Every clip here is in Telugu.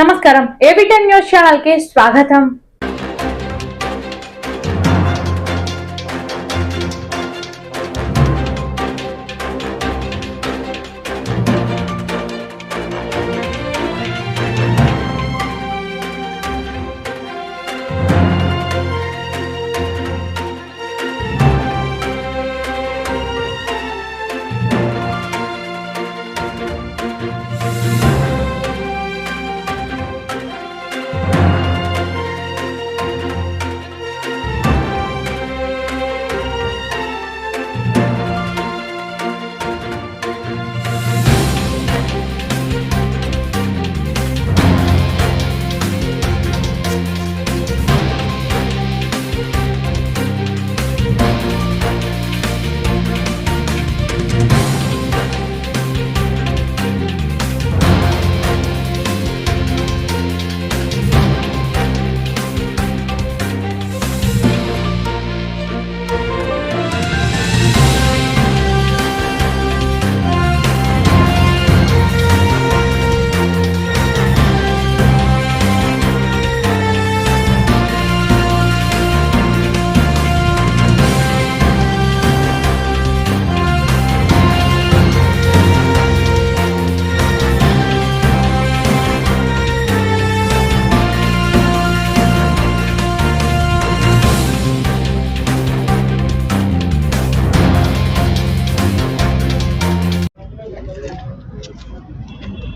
నమస్కారం. ఏబిటెన్ న్యూస్ ఛానల్కి స్వాగతం.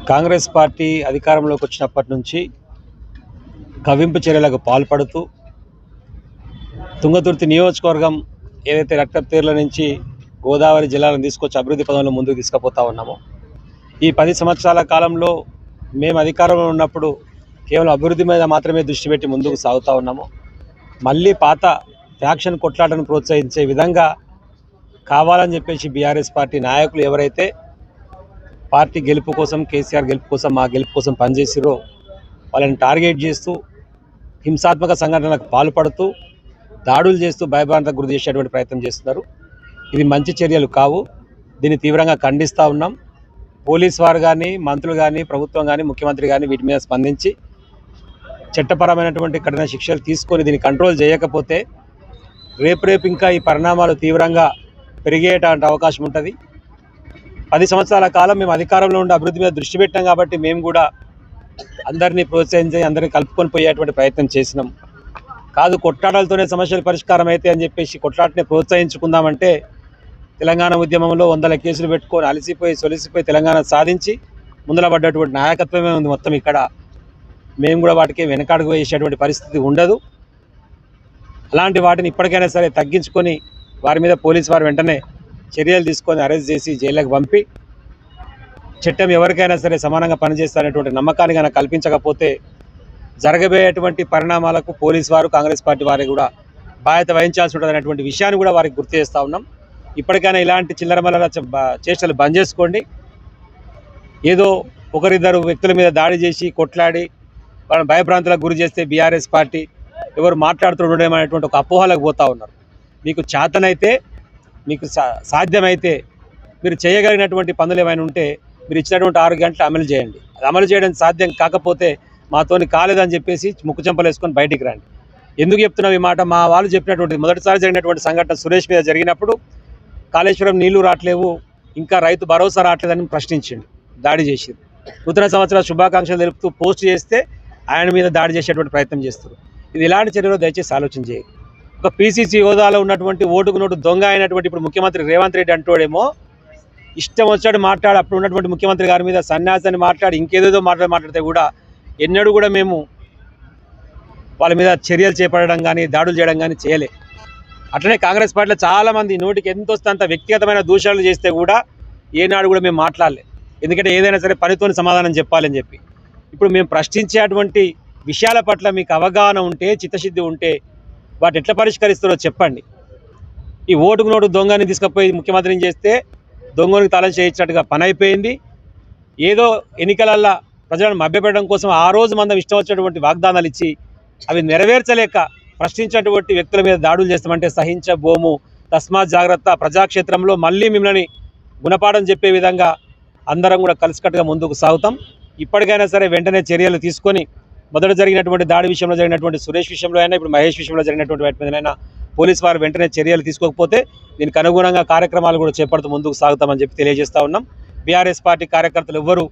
కాంగ్రెస్ పార్టీ అధికారంలోకి వచ్చినప్పటి నుంచి కవింపు చర్యలకు పాల్పడుతూ తుంగతుర్తి నియోజకవర్గం ఏదైతే రక్తపేర్ల నుంచి గోదావరి జిల్లాలను తీసుకొచ్చి అభివృద్ధి పదంలో ముందుకు తీసుకుపోతా ఉన్నామో ఈ పది సంవత్సరాల కాలంలో మేము అధికారంలో ఉన్నప్పుడు కేవలం అభివృద్ధి మీద మాత్రమే దృష్టి పెట్టి ముందుకు సాగుతూ ఉన్నాము మళ్ళీ పాత ఫ్యాక్షన్ కొట్లాటను ప్రోత్సహించే విధంగా కావాలని చెప్పేసి బీఆర్ఎస్ పార్టీ నాయకులు ఎవరైతే పార్టీ గెలుపు కోసం కేసీఆర్ గెలుపు కోసం మా గెలుపు కోసం పనిచేసిరో వాళ్ళని టార్గెట్ చేస్తూ హింసాత్మక సంఘటనలకు పాల్పడుతూ దాడులు చేస్తూ భయభ్రాంతకు గురి చేసేటువంటి ప్రయత్నం చేస్తున్నారు. ఇది మంచి చర్యలు కావు. దీన్ని తీవ్రంగా ఖండిస్తూ ఉన్నాం. పోలీస్ వారు కానీ మంత్రులు కానీ ప్రభుత్వం కానీ ముఖ్యమంత్రి కానీ వీటి మీద స్పందించి చట్టపరమైనటువంటి కఠిన శిక్షలు తీసుకొని దీన్ని కంట్రోల్ చేయకపోతే రేపు రేపు ఇంకా ఈ పరిణామాలు తీవ్రంగా పెరిగేటువంటి అవకాశం ఉంటుంది. పది సంవత్సరాల కాలం మేము అధికారంలో ఉండి అభివృద్ధి మీద దృష్టి పెట్టాం కాబట్టి మేము కూడా అందరినీ ప్రోత్సహించి అందరినీ కలుపుకొని పోయేటువంటి ప్రయత్నం చేసినాం. కాదు కొట్లాటలతోనే సమస్యలు పరిష్కారం అయితే అని చెప్పేసి కొట్లాటని ప్రోత్సహించుకుందామంటే తెలంగాణ ఉద్యమంలో వందల కేసులు పెట్టుకొని అలసిపోయి సొలిసిపోయి తెలంగాణ సాధించి ముందల పడ్డటువంటి నాయకత్వమే ఉంది మొత్తం ఇక్కడ. మేము కూడా వాటికి వెనకాడుగు వేసేటువంటి పరిస్థితి ఉండదు. అలాంటి వాటిని ఇప్పటికైనా సరే తగ్గించుకొని వారి మీద పోలీసు వారు వెంటనే చర్యలు తీసుకొని అరెస్ట్ చేసి జైలకు పంపి చట్టం ఎవరికైనా సరే సమానంగా పనిచేస్తారనేటువంటి నమ్మకాన్ని కనుక కల్పించకపోతే జరగబోయేటువంటి పరిణామాలకు పోలీస్ వారు కాంగ్రెస్ పార్టీ వారికి కూడా బాధ్యత వహించాల్సి ఉంటుంది అనేటువంటి విషయాన్ని కూడా వారికి గుర్తు చేస్తూ ఉన్నాం. ఇప్పటికైనా ఇలాంటి చిల్లరమల్ల బ- చేష్టలు బంద్ చేసుకోండి. ఏదో ఒకరిద్దరు వ్యక్తుల మీద దాడి చేసి కొట్లాడి వాళ్ళని భయభ్రాంతులకు గురి చేస్తే బీఆర్ఎస్ పార్టీ ఎవరు మాట్లాడుతుండేమనేటువంటి ఒక అపోహలకు పోతా ఉన్నారు. మీకు చేతనైతే మీకు సా- సాధ్యమైతే మీరు చేయగలిగినటువంటి పనులు ఏమైనా ఉంటే మీరు ఇచ్చినటువంటి ఆరు గంటలు అమలు చేయండి. అది అమలు చేయడం సాధ్యం కాకపోతే మాతోని కాలేదని చెప్పేసి ముక్కు చెంపలు వేసుకొని బయటికి రండి. ఎందుకు చెప్తున్నాం ఈ మాట? మా వాళ్ళు చెప్పినటువంటి మొదటిసారి జరిగినటువంటి సంఘటన సురేష్ మీద జరిగినప్పుడు కాళేశ్వరం నీళ్ళు రావట్లేవు ఇంకా రైతు భరోసా రావట్లేదని ప్రశ్నించిండు దాడి చేసింది నూతన సంవత్సరాల శుభాకాంక్షలు తెలుపుతూ పోస్ట్ చేస్తే ఆయన మీద దాడి చేసేటువంటి ప్రయత్నం చేస్తారు ఇది ఇలాంటి చర్యలో దయచేసి ఆలోచన చేయండి. ఒక పీసీసీ హోదాలో ఉన్నటువంటి ఓటుకు నోటు దొంగ అయినటువంటి ఇప్పుడు ముఖ్యమంత్రి రేవంత్ రెడ్డి అంటోడేమో ఇష్టం వచ్చాడు మాట్లాడు అప్పుడు ఉన్నటువంటి ముఖ్యమంత్రి గారి మీద సన్యాసాన్ని మాట్లాడి ఇంకేదేదో మాట్లాడి మాట్లాడితే కూడా ఎన్నడూ కూడా మేము వాళ్ళ మీద చర్యలు చేపట్టడం కానీ దాడులు చేయడం కానీ చేయలే. అట్లనే కాంగ్రెస్ పార్టీలో చాలామంది నోటికి ఎంత వస్తే అంత వ్యక్తిగతమైన దూషణలు చేస్తే కూడా ఏనాడు కూడా మేము మాట్లాడలే. ఎందుకంటే ఏదైనా సరే పనితోని సమాధానం చెప్పాలని చెప్పి. ఇప్పుడు మేము ప్రశ్నించేటువంటి విషయాల పట్ల మీకు అవగాహన ఉంటే చిత్తశుద్ధి ఉంటే వాటి ఎట్లా పరిష్కరిస్తారో చెప్పండి. ఈ ఓటుకు నోటు దొంగని తీసుకుపోయి ముఖ్యమంత్రిని చేస్తే దొంగనికి తలం చేయించినట్టుగా పని అయిపోయింది ఏదో ఎన్నికలల్లో ప్రజలను మభ్యపెట్టడం కోసం ఆ రోజు మనం ఇష్టం వచ్చినటువంటి వాగ్దానాలు ఇచ్చి అవి నెరవేర్చలేక ప్రశ్నించినటువంటి వ్యక్తుల మీద దాడులు చేస్తామంటే సహించబోము. తస్మాత్ జాగ్రత్త ప్రజాక్షేత్రంలో మళ్ళీ మిమ్మల్ని గుణపాఠం చెప్పే విధంగా అందరం కూడా కలిసికట్టుగా ముందుకు సాగుతాం. ఇప్పటికైనా సరే వెంటనే చర్యలు తీసుకొని మొదట జరిగినటువంటి దాడి విషయంలో జరిగినటువంటి సురేష్ విషయంలో అయినా ఇప్పుడు మహేష్ విషయంలో జరిగినటువంటి వాటి మీదనైనా పోలీస్ వారు వెంటనే చర్యలు తీసుకోకపోతే దీనికి అనుగుణంగా కార్యక్రమాలు కూడా చేపడుతూ ముందుకు సాగుతామని చెప్పి తెలియజేస్తా ఉన్నాం. బీఆర్ఎస్ పార్టీ కార్యకర్తలు ఎవ్వరూ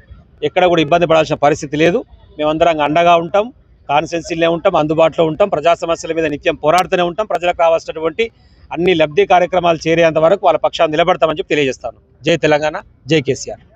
ఎక్కడ కూడా ఇబ్బంది పడాల్సిన పరిస్థితి లేదు. మేమందరం అండగా ఉంటాం కాన్స్టెన్సీలే ఉంటాం అందుబాటులో ఉంటాం ప్రజా సమస్యల మీద నిత్యం పోరాడుతూనే ఉంటాం. ప్రజలకు కావాల్సినటువంటి అన్ని లబ్ధి కార్యక్రమాలు చేరేంత వరకు వాళ్ళ పక్షాన్ని నిలబడతామని చెప్పి తెలియజేస్తాను జై తెలంగాణ జై కేసీఆర్.